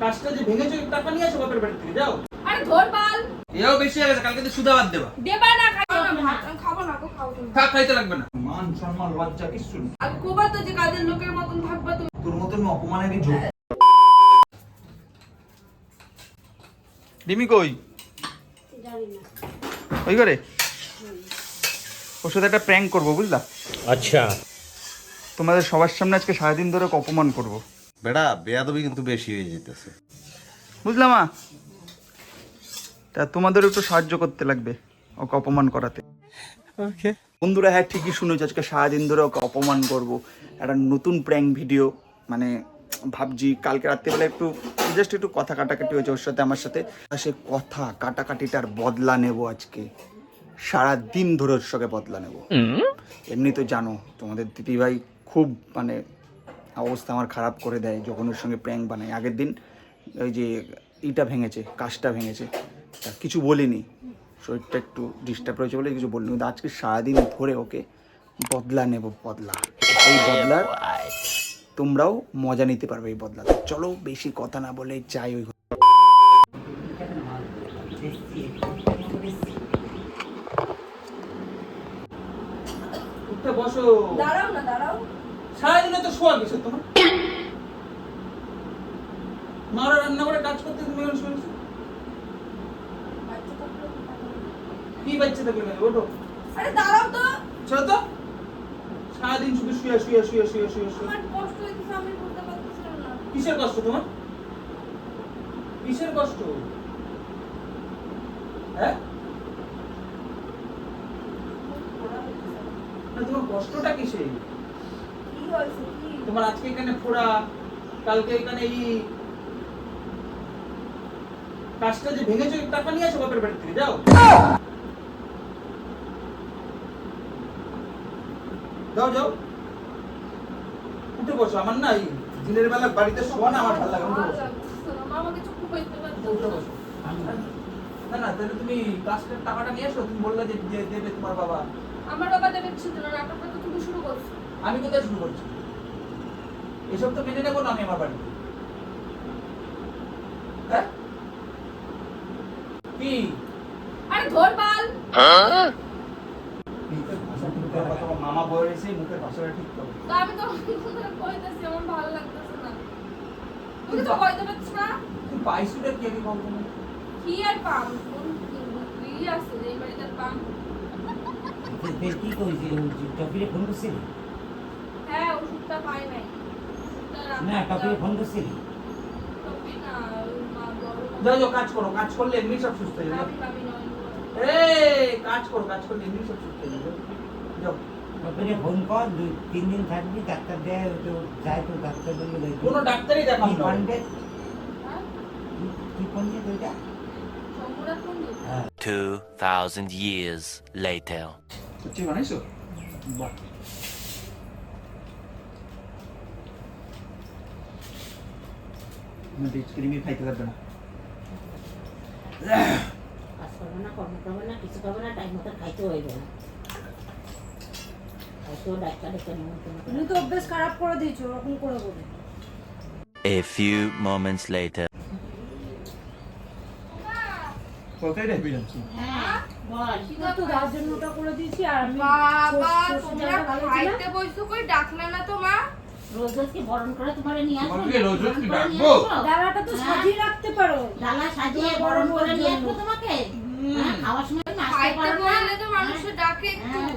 কাজটা যে ভেঙেছো টাকা নিয়ে আসো বাপের বাড়ি থেকে যাও। আরে ধর বাল। এও বেশি হয়ে গেছে কালকে তো সুদা বাদ দেবা। দেবা না না। খাব না গো থাক খাইতে লাগবে না। মান সম্মান লজ্জা কিছু না আর কোবা তো যে কাজের লোকের মতন থাকবা তুমি। তোর মতন ডিমি কই? জানি না। ওই করে ওর সাথে একটা প্র্যাঙ্ক করব বুঝলা? আচ্ছা। তোমাদের সবার সামনে আজকে সারাদিন ধরে অপমান করব। বেড়া বেয়াদবি কিন্তু বেশি হয়ে যেতেছে বুঝলাম মা? তা তোমাদের একটু সাহায্য করতে লাগবে ওকে অপমান করাতে। ওকে। বন্ধুরা হ্যাঁ ঠিকই শুনেছ আজকে সারাদিন ধরে ওকে অপমান করব। একটা নতুন প্র্যাঙ্ক ভিডিও মানে ভাবছি কালকে রাত্রিবেলা একটু জাস্ট একটু কথা কাটাকাটি হয়েছে ওর সাথে আমার সাথে। আর সে কথা কাটাকাটিটার বদলা নেব আজকে। সারা দিন ধরে ওর সঙ্গে বদলা নেব। এমনি তো জানো তোমাদের দিদিভাই খুব মানে অবস্থা আমার খারাপ করে দেয় যখন ওর সঙ্গে প্র্যাঙ্ক বানাই। আগের দিন ওই যে ইটা ভেঙেছে কাজটা ভেঙেছে তা কিছু বলিনি। শরীরটা একটু ডিস্টার্ব রয়েছে বলে কিছু বলিনি। কিন্তু আজকে সারাদিন ধরে ওকে বদলা নেব বদলা। এই বদলার তোমরাও মজা নিতে পারবে এই বদলা চলো বেশি কথা না বলে চাই ওই উঠে বসো। দাঁড়াও না দাঁড়াও। সারাদিনে তো শোয়া গেছে তোমার। মারা রান্না করে কাজ করতে তুমি এখন শুনেছো। কি বাচ্চা থাকলে মেয়ে? ওঠো। আরে দাঁড়াও তো। চলো তো। সারাদিন শুধু শুয়ে শুয়ে শুয়ে শুয়ে শুয়ে শুয়ে। আমার কষ্ট হইতেছে আমি করতে পারতেছিলাম না। কিসের কষ্ট তোমার? কিসের কষ্ট? হ্যাঁ? তোমার কষ্টটা কিসে কি হয়েছে কি তোমার আজকে এখানে ফোড়া কালকে এখানে এই কাজটা যে ভেঙেছো টাকা নিয়ে আসো বাপের বাড়ি থেকে যাও। যাও যাও। উঠে বসো আমার না দিনের বেলা বাড়িতে শোয়া না আমার ভালো লাগে উঠে বসো। না। না তাহলে তুমি কাজটার টাকাটা নিয়ে এসো তুমি বললে যে দেবে তোমার বাবা। আমার বাবা দেবে ছিল না নাটকটা তো তুমি শুরু করছ। আমি কোথায় শুরু করছি? এসব তো মেনে নেব না আমি আমার বাড়িতে। হ্যাঁ? কি? আরে ধর বাল। তোমার মামা বয়ে এসে মুখের ভাষাটা ঠিক করো। তো আমি তো কইতাছি আমার ভালো লাগতেছে না। তুমি তো কইতে পারছিস না? তুই পাইছুটা কি আগে বলতো না কি আর পাম? কোন কি আছে যে এই বাড়িতে আর পাম? কি কইছি টপিরে ফোন করছিলি? হ্যাঁ ওষুধটা পাই নাই। না টপিরে ফোন করছিলি টপি মা- যাও কাজ করো কাজ করলে এমনি সব সুস্থ হয়ে যাবে। এই কাজ করো কাজ করলে এমনি সব সুস্থ হয়ে যাবে। যাও। টপিরে ফোন কর দুই তিন দিন থাকবি ডাক্তার দেয় তো যাই তো ডাক্তার বললে দেখবি কোনো ডাক্তারই না। হ্যাঁ? কি পন্ডিত ওইটা? 2,000 years later. বাহ না দেখ ক্রিমি খাইতে লাগবে না। কাজ করবে না কর্ম করবে না কিছু করবে না টাইম মতো খাইতে হইবে না। হয়তো ডাক্তার ডেকে নিমন্ত্রণ করে তুমি তো অভ্যেস খারাপ করে দিয়েছ ওরকম করে বলে। A few moments later. কোথায় রেখে যাচ্ছি হ্যাঁ বল। তো যার জন্য করে দিয়েছি আর আমি বাবা তোমরা। খাইতে বসছো কই? ডাকলে না তো মা। রোজ রোজ কি বরণ করে তোমার নিয়ে আসব তোমাকে রোজ রোজ কি ডাকবো? ডালাটা তো হ্যাঁ? সাজিয়ে রাখতে পারো। ডালা সাজিয়ে বরণ করে নিয়ে। আসব তোমাকে। হ্যাঁ, খাওয়ার সময় খাইতে বললে তো মানুষে ডাকে একটু। হ্যাঁ।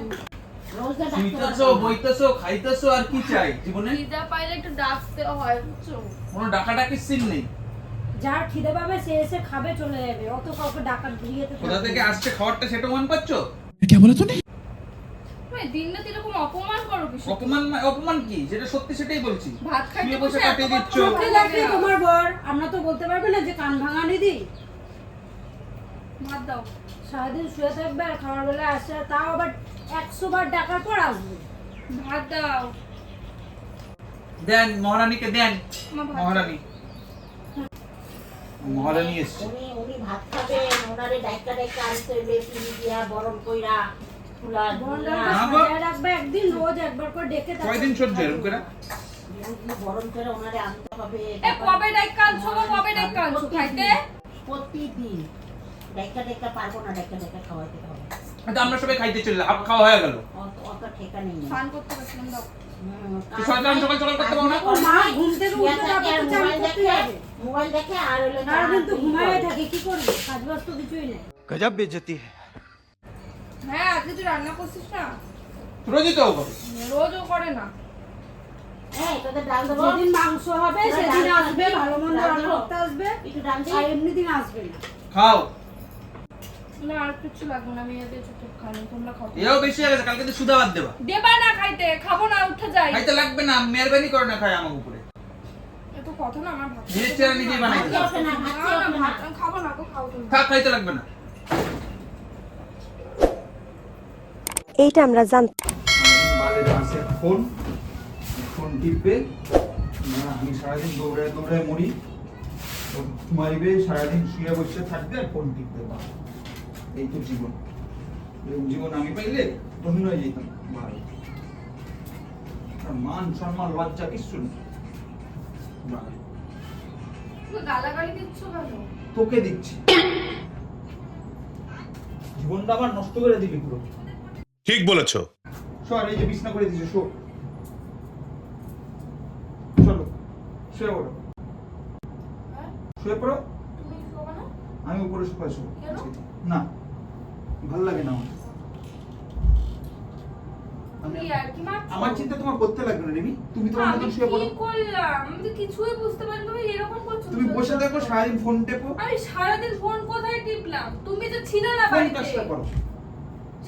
বইতেছো খাইতেছো আর কি চাই জীবনে? খিদা পাইলে একটু ডাকতে হয় বুঝছ? কোনো ডাকাডাকি সিন নেই। যার খিদে পাবে সে এসে খাবে চলে যাবে। অত কাউকে ডাকা ঘুরিয়েতে কোথা থেকে আসছে খাবারটা সেটা মান পাচ্ছ? তুমি দিন রাত এরকম অপমান করো কিছু? অপমান মা- অপমান কি? যেটা সত্যি সেটাই বলছি। ভাত খাইতে বসে এত দিচ্ছ। বলে তোমার বর। আমরা তো বলতে পারবে না যে কান ভাঙানি দি ভাত দাও। সারাদিন শুয়ে থাকবে আর খাওয়ার আসে তাও আবার একশো বার ডাকার পর আসবে। ভাত দাও। দেন মহারানীকে দেন। মহারানী। মহারানী এসছে। উনি উনি ভাত খাবেন ওনারে ডাক্তার আনতে হইবে চিনি দিয়া বরণ কইরা। একদিন রোজ একবার করে ডেকে কয়দিন সহ্য এরকম করে বরণ করে ওনারে আনতে হবে? এ কবে ডাক কাল ছোবা কবে মাংস খাইতে? প্রতিদিন। ডাইকা ডাইকা পারব না ডাইকা ডাইকা খাওয়াইতে হবে। আমরা সবাই খাইতে চলে আপ খাওয়া হয়ে গেল। অত ঠেকা নেই। স্নান করতে পারছিলাম দাও। গজব বেজতি হ্যাঁ আজকে তুই রান্না করছিস না? রোজই তো করে। রোজও করে না। এই তোদের ডাল দেবো যেদিন মাংস হবে সেদিন আসবে ভালো মন্দ রান্না করতে আসবে একটু ডাল দিই আর এমনি দিন আসবে না। খাও। না আর কিছু লাগবে না আমি এতে চুপচাপ তোমরা খাও। এও বেশি হয়ে গেছে কালকে তো সুদা বাদ দেবা। দেবা না খাইতে খাব না উঠে যাই। খাইতে লাগবে না মেহরবানি করে না খাই আমার উপরে। এত কথা না আমার ভাত বানাই খাব না খাও তুমি খাইতে লাগবে না। এইটা আমরা জানতাম ফোন ফোন টিপবে। আমি সারাদিন দৌড়ায় দৌড়ায় মরি। সারাদিন শুয়ে বসে থাকবে আর ফোন টিপবে বাস। এই তো জীবন। এরকম জীবন আমি পাইলে ধন্য হয়ে যেতাম ভালো আর মান সম্মান লজ্জা কিচ্ছু তোকে দিচ্ছি। জীবনটা আমার নষ্ট করে দিবি পুরো। ঠিক বলেছ। সর এই যে বিছনা করে দিয়েছে শো চলো শুয়ে পড়ো। হ্যাঁ? শুয়ে পড়ো? তুমি শোবো না আমি উপরে শুয়ে শোবো না ভালো লাগে না আমার। আমি তুমি আর কি মারছো? আমার চিন্তা তোমার করতে লাগবে না রিমি। তুমি তোমার আমি মতন শুয়ে পড়ো। করলাম? আমি তো কিছুই বুঝতে পারলাম তুমি এরকম করছ তুমি বসে দেখো সারাদিন ফোন টেপো। আমি সারাদিন ফোন কোথায় টিপলাম? তুমি তো ছিলে না বাড়িতে। কাজটা করো।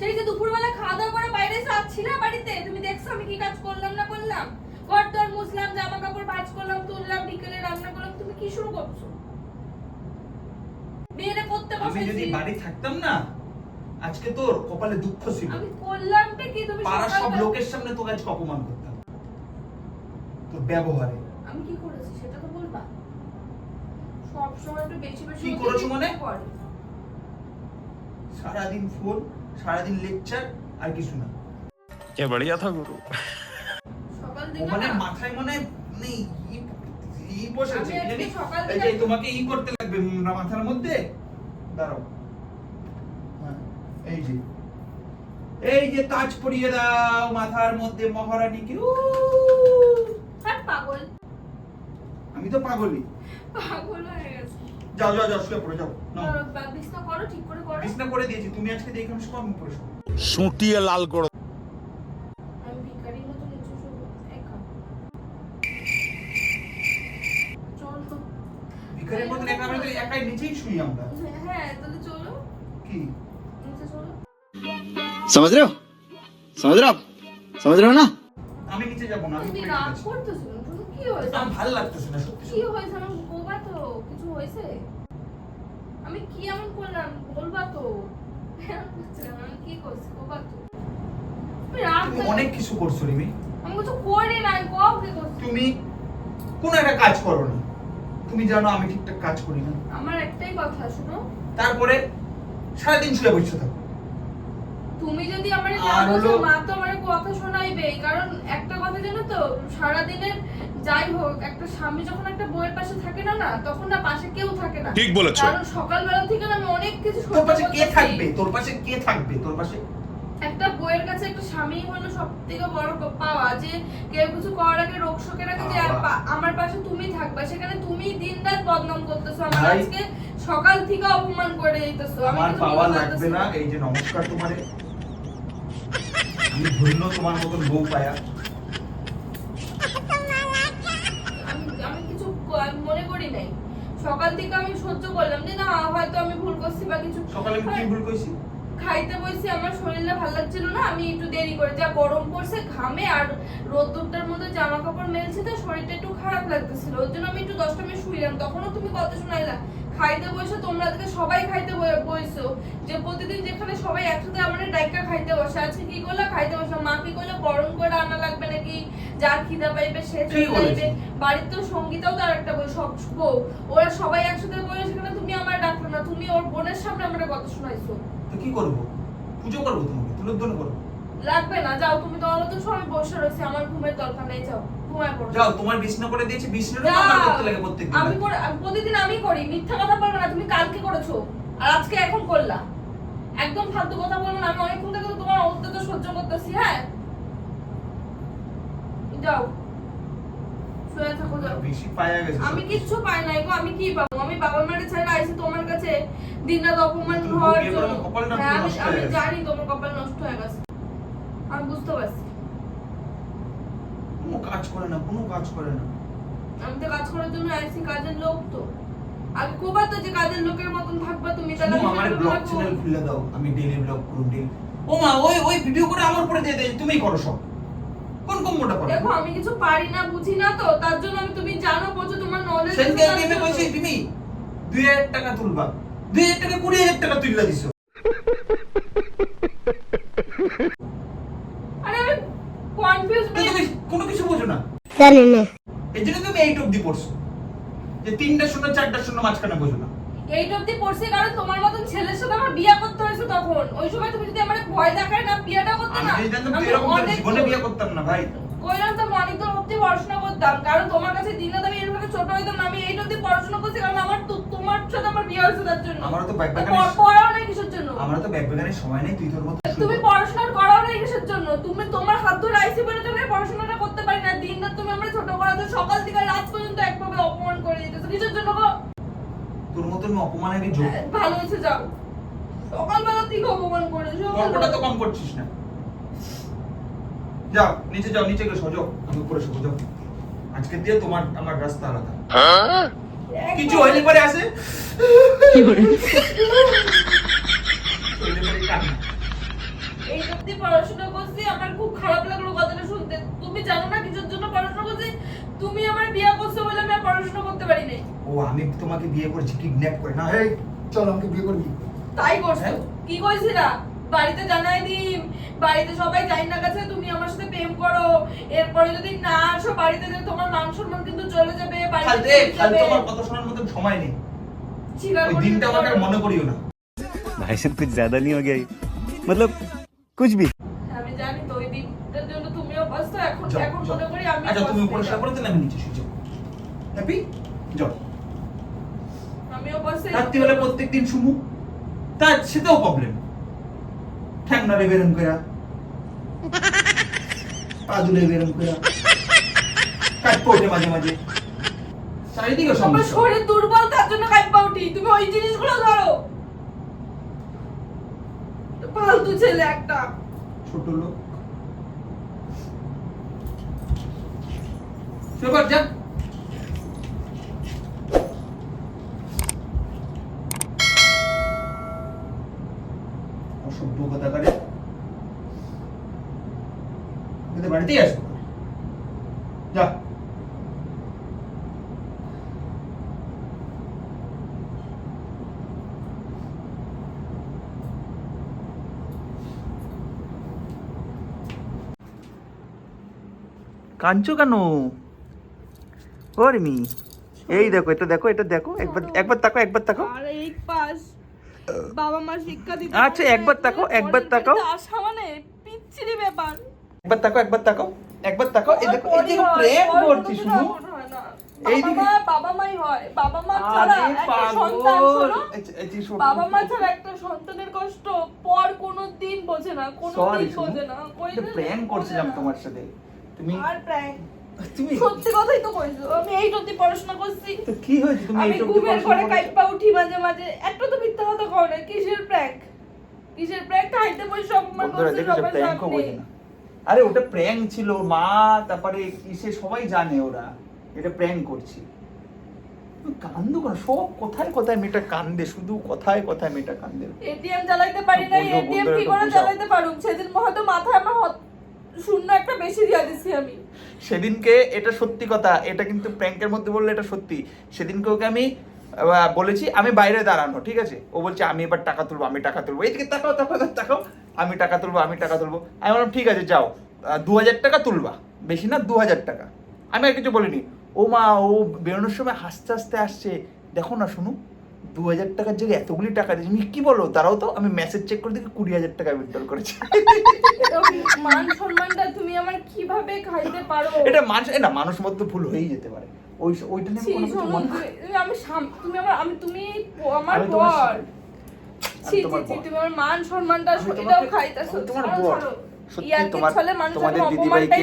সেই যে দুপুরবেলা খাওয়া দাওয়া করে বাইরে আজ ছিলে বাড়িতে তুমি দেখছ আমি কি কাজ করলাম না করলাম? ঘর দর মুছলাম জামা কাপড় ভাঁজ করলাম তুললাম বিকেলে রান্না করলাম তুমি কি শুরু করছ? বিয়েটা করতে আমি যদি বাড়ি থাকতাম না আজকে তোর কপালে দুঃখ ছিল। আমি করলামটা কি? তুমি পাড়ার সব লোকের সামনে তোকে আজকে অপমান করতাম। তোর ব্যবহারে। আমি কি করেছি সেটা তো বলবা? সব সময় একটু বেশি বেশি কি করেছ মানে? সারাদিন ফোন সারাদিন লেকচার আর কিছু না। কে বড়িয়া থা গুরু? সকাল থেকে মানে মাথায় মনে নেই ই- ই বসেছে। আমি জানি সকাল এই যে তোমাকে ই করতে লাগবে উম, মাথার মধ্যে? দাঁড়াও। হ্যাঁ, এই যে। এই যে তাজ পরিয়ে দাও মাথার মধ্যে মহারানীকে। পাগল। আমি তো পাগলই। পাগল হয়ে গেছে। যাও যাও যাও শুয়ে পড়ে যাও নাও করো, বা- বিছনা করো ঠিক করে করো বিছনা করে দিয়েছি তুমি আজকে দেখে আমি সব আমি পড়ে শোবো। সুটিয়ে লাল করে আমি ভিখারির মতো নিচে শোবো একা চলো ভিখারির মতন একা আমরা তো একাই নিচেই শুই আমরা হ্যাঁ তাহলে চলো কি নিচে চলো समझ रहे हो समझ रहे हो आप समझ रहे हो ना আমি নিচে যাবো না আমি তুমি উপরে রাগ গেছি করতেছো কেন? তুমি কি হয়েছে আমার ভালো লাগতেছে না সত্যি কি হয়েছে আমার বলবা তো কিছু হয়েছে? আমি কি এমন করলাম? বলবা তো? আমি কি করছি? বলবা তো? অনেক কিছু করছ রিমি। আমি কিছু করি না আমি কব কি করছি তুমি কোনো একটা কাজ করো না। তুমি জানো আমি ঠিকঠাক কাজ করি না। আমার একটাই কথা শুনো। তারপরে সারাদিন শুয়ে বসে থাকো। তুমি যদি আমার আর হলো- মা তো আমার কথা শোনাইবে। কারণ একটা কথা জানো তো সারাদিনের যাই হোক একটা স্বামী যখন একটা বউয়ের পাশে থাকে না না তখন না পাশে কেউ থাকে না। ঠিক বলেছ। কারণ সকালবেলা থেকে আমি অনেক কিছু তোর পাশে কে থাকবে? তোর পাশে কে থাকবে? তোর পাশে? একটা বইয়ের কাছে একটা স্বামী হলো সব থেকে বড় পাওয়া যে কেউ কিছু করার আগে রোগ শোকের আগে যে আমার পাশে তুমি থাকবা সেখানে তুমি দিন রাত বদনাম করতেছো আমার আজকে সকাল থেকে অপমান করে দিতেছো। আমার পাওয়া লাগবে না। এই যে নমস্কার তোমারে। আমি ধন্য তোমার মতন বউ পায়া। আমি আমি কিছু মনে করি নাই। সকাল থেকে আমি সহ্য করলাম যে না হয়তো আমি ভুল করছি বা কিছু সকালে কি ভুল কইছি খাইতে বসে আমার শরীরটা ভালো লাগছিল না আমি একটু দেরি করে যা গরম পড়ছে ঘামে আর রোদ্দুরটার মধ্যে জামা কাপড় মেলছে তো শরীরটা একটু খারাপ লাগতেছিল। ওর জন্য আমি একটু দশটা মিনিট শুইলাম। তখনও তুমি কথা শোনাইলা? খাইতে বসে তোমরা সবাই খাইতে ব- বসছো যে প্রতিদিন যেখানে সবাই একসাথে আমাদের ডাইকা খাইতে বসে আজকে কি করল? খাইতে বসে মা কি করল? গরম করে আনা লাগবে নাকি? যার খিদা পাইবে সে চলে বাড়ির তো সঙ্গীতাও তার একটা বই সব বউ। ওরা সবাই একসাথে বসে সেখানে তুমি আমার ডাকলো না। তুমি ওর বোনের সামনে আমার কথা শোনাইছো। তো কি করব? পুজো করব তোমাকে? তুলোধন করব? লাগবে না। যাও তুমি তোমার মতো সবাই বসে রয়েছে। আমার ঘুমের দরকার নেই। যাও যাও তোমার বিছনা করে দিয়েছি। বিছনাটা। আমার করতে লাগে প্রত্যেকদিন। আমি প্রতিদিন আমি করি। মিথ্যা কথা বলবে না। তুমি কালকে করেছ। আর আজকে এখন করলা। একদম ফালতু কথা বলবে না আমি অনেকক্ষণ থেকে তোমার অত্যাচার সহ্য করতেছি হ্যাঁ? যাও। শুয়ে থাকো যাও। বেশি পায়া গেছে আমি কিচ্ছু পাই নাই গো আমি কি পাবো? আমি বাবা মায়ের ছেড়ে আইছি তোমার কাছে দিনরাত অপমান হওয়ার জন্য। হ্যাঁ, আমি। জানি তোমার কপাল নষ্ট হয়ে গেছে। আমি বুঝতে পারছি। কোনো কাজ করে না কোনো কাজ করে না। আমি তো কাজ করার জন্য আইছি কাজের লোক তো। আগে কোবা তো যে কাজের লোকের মতন থাকবা তুমি তাহলে আমার ব্লগ চ্যানেল খুলে দাও আমি ডেইলি ব্লগ করব ডেইলি ও মা ওই ওই ভিডিও করে আমার পরে দিয়ে দে তুমিই করো সব। কোন কোন মোটা করো? দেখো আমি কিছু পারি না বুঝি না তো তার জন্য আমি তুমি জানো বোঝো তোমার নলেজ আমি এমনি কইছি তুমি? দুই হাজার টাকা তুলবা। দুই হাজার টাকা কুড়ি হাজার টাকা তুললা দিছো। আরে আমি কনফিউজ তুমি কোনো কিছু বোঝো না। জানি না। এই জন্য তুমি এইট অব্দি পড়ছো। যে তিনটা শূন্য চারটা শূন্য মাঝখানে বোঝো না এইট অব্দি পড়ছি কারণ তোমার মতন ছেলের সাথে আমার বিয়ে করতে হয়েছে তখন। ওই সময় তুমি যদি আমার ভয় দেখায় না বিয়েটা করতে না জানতাম আমি তুই এরকম তোর জীবনে বিয়ে করতাম না ভাই। কইলাম তো অনেক দূর অব্দি পড়াশোনা করতাম। কারণ তোমার কাছে দিনে আমি এরকম ছোট হইতাম না আমি এইট অব্দি পড়াশোনা করছি কারণ আমার তো- তোমার সাথে আমার বিয়ে হয়েছে তার জন্য। তো পড়াও কিসের জন্য? আমার তো সময় নেই তুই তোর মতো তুমি পড়াশোনা করাও নাই কিসের জন্য? তুমি তোমার হাত ধরে আইসি বলে তুমি পড়াশোনাটা করতে পারি না দিন রাত তুমি আমরা ছোট করা তো সকাল থেকে রাত পর্যন্ত একভাবে অপমান করে দিতেছো জন্য গো। তোর মতো আমি যোগ ভালো হয়েছে যাও। সকালবেলা থেকে অপমান করেছ গল্পটা তো কম করছিস না। যাও নিচে যাও নিচে গিয়ে সোজো। আমি উপরে যাও আজকে দিয়ে তোমার আমার রাস্তা আলাদা। কিছু হইলে পরে আসে। হইলে? পরে কান্না। এই সত্যি পড়াশোনা করছি আমার খুব খারাপ লাগল কথাটা শুনতে। তুমি জানো না কিছুর জন্য পড়াশোনা তুমি আমার বিয়ে করছো বলে আমি আর পড়াশোনা করতে পারি নাই ও আমি তোমাকে বিয়ে করেছি কিডন্যাপ করে না এই চল আমাকে বিয়ে করবি তাই করছো হ্যাঁ? কি কইছিলা বাড়িতে জানাই দিম বাড়িতে সবাই জানি না কাছে তুমি আমার সাথে প্রেম করো এরপরে যদি না আসো বাড়িতে যে তোমার মান সম্মান কিন্তু চলে যাবে বাড়িতে ফালতু চলে এই, ফালতু যাবে। আমার কথা শোনার মতো সময় নেই স্বীকার ওই করে দিনটা নিতে আমাকে আর পারো। মনে করিও না भाई साहब कुछ ज्यादा नहीं हो गया ये? मतलब कुछ भी এখন এখন মনে করি আমি আচ্ছা তুমি উপরে শুয়ে পড়ো তাহলে আমি নিচে শুয়ে যাব। হ্যাপি? যাও। আমিও বসে রাত্রিবেলা প্রত্যেকদিন শুমু তার সেটাও প্রবলেম ঠ্যাং নাড়ে বেরম করা পা দুলে বেরম করা কাট পড়ে মাঝে মাঝে। চারিদিকে সমস্যা। শরীর দুর্বল তার জন্য কাইপা উঠি তুমি ওই জিনিসগুলো ধরো। ফালতু ছেলে একটা। ছোট লোক। সেবার যা অসভ্য কথা করে বাড়িতেই আসব যা কাঁদছো কেন। ওরমি এই দেখো এটা দেখো এটা দেখো একবার একবার তাকো একবার তাকো আর এই পাস বাবা মা শিক্ষা দিতে আচ্ছা, একবার তাকাও, একবার তাকাও। আসা মানে পিচ্ছিরি ব্যাপার। একবার তাকো একবার তাকো একবার তাকো এই দেখো এই দেখো প্রেম করছি শুনো এই এই দিকে- বাবা মাই হয়। বাবা মা ছাড়া একটা সন্তান। বাবা মা ছাড়া একটা সন্তানের কষ্ট পর কোনো দিন বোঝে না কোনো দিন বোঝে না। প্র্যাঙ্ক করছিলাম তোমার সাথে। তুমি আর প্র্যাঙ্ক? তুমি সত্যি কথাই তো কইছো আমি এই পড়াশোনা করছি। তো কি হয়েছে তুমি ঘুমের ঘরে? কাইপা উঠি মাঝে মাঝে একটা তো মিথ্যা কথা কও না কিসের প্র্যাঙ্ক কিসের প্র্যাঙ্ক খাইতে বসে করছে সবার সামনে। আরে ওটা প্র্যাঙ্ক ছিল মা তারপরে কিসে সবাই জানে ওরা এটা প্র্যাঙ্ক করছি। কান্দো কেন সব কোথায় কোথায় মেয়েটা কান্দে শুধু কোথায় কোথায় মেয়েটা কান্দে। এটিএম চালাইতে পারি না এটিএম কি করে চালাইতে পারুম? সেদিন হয়তো মাথায় আমার হত- শূন্য একটা বেশি দিয়ে দিছি আমি। সেদিনকে এটা সত্যি কথা, এটা কিন্তু প্র্যাঙ্কের মধ্যে বললে এটা সত্যি। সেদিনকে ওকে আমি বলেছি, আমি বাইরে দাঁড়ানো, ঠিক আছে? ও বলছে, আমি এবার টাকা তুলবো, আমি টাকা তুলবো। এইদিকে তাকাও তাকাও তাকাও আমি টাকা তুলবো, আমি টাকা তুলবো। আমি বললাম, ঠিক আছে, যাও। দু হাজার টাকা তুলবা, বেশি না, দু হাজার টাকা। আমি আর কিছু বলিনি। ও মা, ও বেরোনোর সময় হাসতে হাসতে আসছে। দেখো না, শুনু। দু হাজার টাকার জায়গায় এতগুলি টাকা দিয়েছি। আমি কি বলো? তারাও তো আমি মেসেজ চেক করে দেখি কুড়ি হাজার টাকা উইথড্রল করেছি। মান সম্মানটা তুমি আমার কীভাবে খাইতে পারো? এটা মানুষ না মানুষ মধ্যে ভুল হয়েই যেতে পারে। ওই ওইটা নিয়ে কোনো কিছু মনে আমি তুমি আমার আমি তুমি আমার পর ছি ছি বর। তুমি আমার মান সম্মানটা এটাও তোমাকে- তোমার বর। ছাড়ো। সত্যি তোমার তোমাদের দিদিভাইকে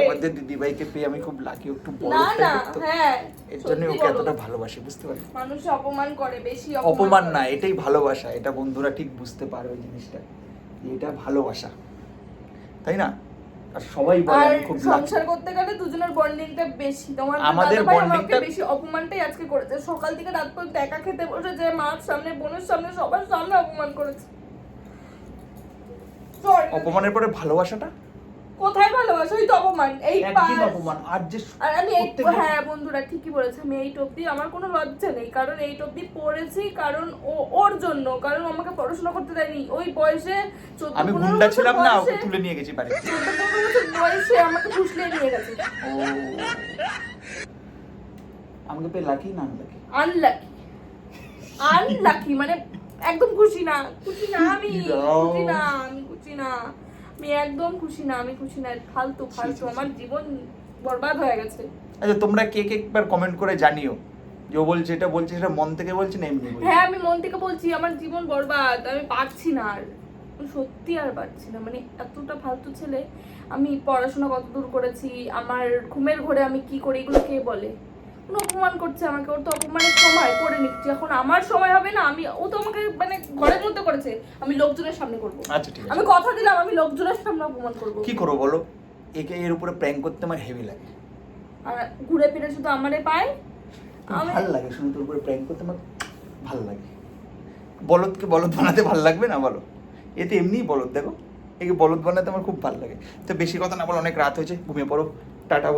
তোমাদের দিদিভাইকে পেয়ে আমি খুব লাকি একটু বড় না না type এর তো। হ্যাঁ এর জন্য ওকে এতটা ভালোবাসি বুঝতে পারি মানুষ অপমান করে বেশি অপমান না এটাই ভালোবাসা এটা বন্ধুরা ঠিক বুঝতে পারবে জিনিসটা। এটা ভালোবাসা তাই না? আর সবাই বলে আমি খুব সংসার করতে গেলে দুজনের বন্ডিংটা বেশি। তোমার আমাদের দাদা ভাই আমাকে bonding টা- বেশি অপমানটাই আজকে করেছে। সকাল থেকে রাত পর্যন্ত একা খেতে বসে যে মার সামনে বোনের সামনে সবার সামনে অপমান করেছে। অপমানের পরে ভালোবাসাটা? কোথায় ভালোবাসা? ওই তো অপমান। এই একদিন অপমান। আর যে আর আমি এই হ্যাঁ বন্ধুরা ঠিকই বলেছে। আমি এই টপদি আমার কোনো লজ্জা নেই কারণ এই টপদি পড়েছি কারণ ও ওর জন্য কারণ আমাকে পড়াশোনা করতে দেয়নি। ওই বয়সে আমি গুন্ডা ছিলাম না ওকে তুলে নিয়ে গেছি বাড়ি। চোদ্দ পনেরো বছর বয়সে আমাকে ফুসলিয়ে নিয়ে গেছে। আমাকে পেয়ে লাকি না আনলাকি আনলাকি আনলাকি মানে একদম খুশি না। খুশি না আমি খুশি না আমি। খুশি না। আমি একদম খুশি না আমি খুশি না ফালতু ফালতু। আমার জীবন বরবাদ হয়ে গেছে। আচ্ছা তোমরা কে কে একবার কমেন্ট করে জানিও। যে ও বলছে এটা বলছে সেটা মন থেকে বলছে না এমনি হ্যাঁ আমি মন থেকে বলছি আমার জীবন বরবাদ আমি পারছি না আর। সত্যি আর পারছি না। মানে এতটা ফালতু ছেলে আমি পড়াশোনা কত দূর করেছি আমার ঘুমের ঘরে আমি কি করি এগুলো কে বলে? কোনো অপমান করছে আমাকে ওর তো অপমানের সময় করে নিচ্ছি এখন আমার সময় হবে না আমি ও তো আমাকে মানে ঘরের মধ্যে করেছে আমি লোকজনের সামনে করব। আচ্ছা ঠিক আছে। আমি কথা দিলাম আমি লোকজনের সামনে অপমান করব। কি করব বলো? একে এর উপরে প্র্যাঙ্ক করতে আমার হেভি লাগে। আর ঘুরে ফিরে শুধু আমারে পায়? ভালো লাগে শুনে তোর উপরে প্র্যাঙ্ক করতে আমার ভালো লাগে। বলদকে বলদ বানাতে ভালো লাগবে না বলো? এতে এমনিই বলদ দেখো। একে বলদ বানাতে আমার খুব ভালো লাগে। তো বেশি কথা না বলো অনেক রাত হয়েছে ঘুমিয়ে পড়ো। টাটা